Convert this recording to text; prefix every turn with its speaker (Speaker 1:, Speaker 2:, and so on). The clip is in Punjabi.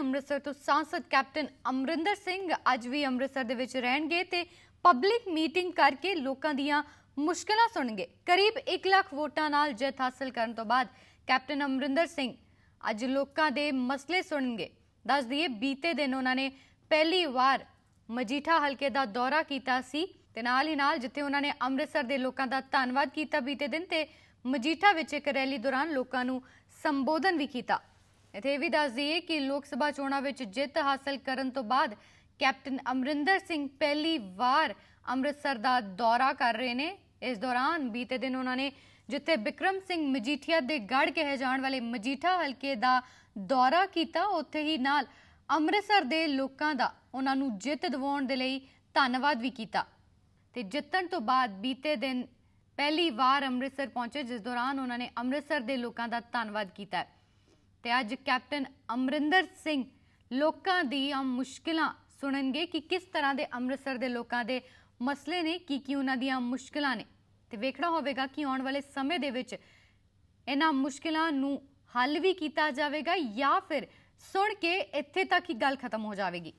Speaker 1: ਅੰਮ੍ਰਿਤਸਰ ਤੋਂ ਸਾਂਸਦ ਕੈਪਟਨ ਅਮਰਿੰਦਰ ਸਿੰਘ ਅੱਜ ਵੀ ਅੰਮ੍ਰਿਤਸਰ ਦੇ ਵਿੱਚ ਰਹਿਣਗੇ ਤੇ ਪਬਲਿਕ ਮੀਟਿੰਗ ਕਰਕੇ ਲੋਕਾਂ ਦੀਆਂ ਮੁਸ਼ਕਲਾਂ ਸੁਣਨਗੇ। ਕਰੀਬ 1 ਲੱਖ ਵੋਟਾਂ ਨਾਲ ਜਿੱਤ ਹਾਸਲ ਕਰਨ ਤੋਂ ਬਾਅਦ ਕੈਪਟਨ ਅਮਰਿੰਦਰ ਸਿੰਘ ਅੱਜ ਲੋਕਾਂ ਦੇ ਮਸਲੇ ਸੁਣਨਗੇ। ਦੱਸ ਦਈਏ, ਬੀਤੇ ਦਿਨ ਉਹਨਾਂ ਨੇ ਪਹਿਲੀ ਵਾਰ ਮਜੀਠਾ ਹਲਕੇ ਦਾ ਦੌਰਾ ਕੀਤਾ ਸੀ ਤੇ ਨਾਲ ਹੀ ਨਾਲ ਜਿੱਥੇ ਉਹਨਾਂ ਨੇ ਅੰਮ੍ਰਿਤਸਰ ਦੇ ਲੋਕਾਂ ਦਾ ਧੰਨਵਾਦ ਕੀਤਾ ਬੀਤੇ ਦਿਨ ਤੇ ਮਜੀਠਾ ਵਿੱਚ ਇੱਕ ਰੈਲੀ ਦੌਰਾਨ ਲੋਕਾਂ ਨੂੰ ਸੰਬੋਧਨ ਵੀ ਕੀਤਾ। ਇੱਥੇ ਇਹ ਵੀ ਦੱਸ ਦਈਏ ਕਿ ਲੋਕ ਸਭਾ ਚੋਣਾਂ ਵਿੱਚ ਜਿੱਤ ਹਾਸਲ ਕਰਨ ਤੋਂ ਬਾਅਦ ਕੈਪਟਨ ਅਮਰਿੰਦਰ ਸਿੰਘ ਪਹਿਲੀ ਵਾਰ ਅੰਮ੍ਰਿਤਸਰ ਦਾ ਦੌਰਾ ਕਰ ਰਹੇ ਨੇ। ਇਸ ਦੌਰਾਨ ਬੀਤੇ ਦਿਨ ਉਹਨਾਂ ਨੇ ਜਿੱਥੇ ਬਿਕਰਮ ਸਿੰਘ ਮਜੀਠੀਆ ਦੇ ਗੜ ਕਹੇ ਜਾਣ ਵਾਲੇ ਮਜੀਠਾ ਹਲਕੇ ਦਾ ਦੌਰਾ ਕੀਤਾ, ਉੱਥੇ ਹੀ ਨਾਲ ਅੰਮ੍ਰਿਤਸਰ ਦੇ ਲੋਕਾਂ ਦਾ ਉਹਨਾਂ ਨੂੰ ਜਿੱਤ ਦਿਵਾਉਣ ਦੇ ਲਈ ਧੰਨਵਾਦ ਵੀ ਕੀਤਾ। ਤੇ ਜਿੱਤਣ ਤੋਂ ਬਾਅਦ ਬੀਤੇ ਦਿਨ ਪਹਿਲੀ ਵਾਰ ਅੰਮ੍ਰਿਤਸਰ ਪਹੁੰਚੇ, ਜਿਸ ਦੌਰਾਨ ਉਹਨਾਂ ਨੇ ਅੰਮ੍ਰਿਤਸਰ ਦੇ ਲੋਕਾਂ ਦਾ ਧੰਨਵਾਦ ਕੀਤਾ। ਤੇ ਅੱਜ ਕੈਪਟਨ ਅਮਰਿੰਦਰ ਸਿੰਘ ਲੋਕਾਂ ਦੀਆਂ ਮੁਸ਼ਕਲਾਂ ਸੁਣਨਗੇ ਕਿ ਕਿਸ ਤਰ੍ਹਾਂ ਦੇ ਅੰਮ੍ਰਿਤਸਰ ਦੇ ਲੋਕਾਂ ਦੇ ਮਸਲੇ ਨੇ ਕੀ ਕੀ ਉਹਨਾਂ ਦੀਆਂ ਮੁਸ਼ਕਲਾਂ ਨੇ। ਤੇ ਵੇਖਣਾ ਹੋਵੇਗਾ ਕਿ ਆਉਣ ਵਾਲੇ ਸਮੇਂ ਦੇ ਵਿੱਚ ਇਹਨਾਂ ਮੁਸ਼ਕਲਾਂ ਨੂੰ ਹੱਲ ਵੀ ਕੀਤਾ ਜਾਵੇਗਾ ਜਾਂ ਫਿਰ ਸੁਣ ਕੇ ਇੱਥੇ ਤੱਕ ਹੀ ਗੱਲ ਖਤਮ ਹੋ ਜਾਵੇਗੀ।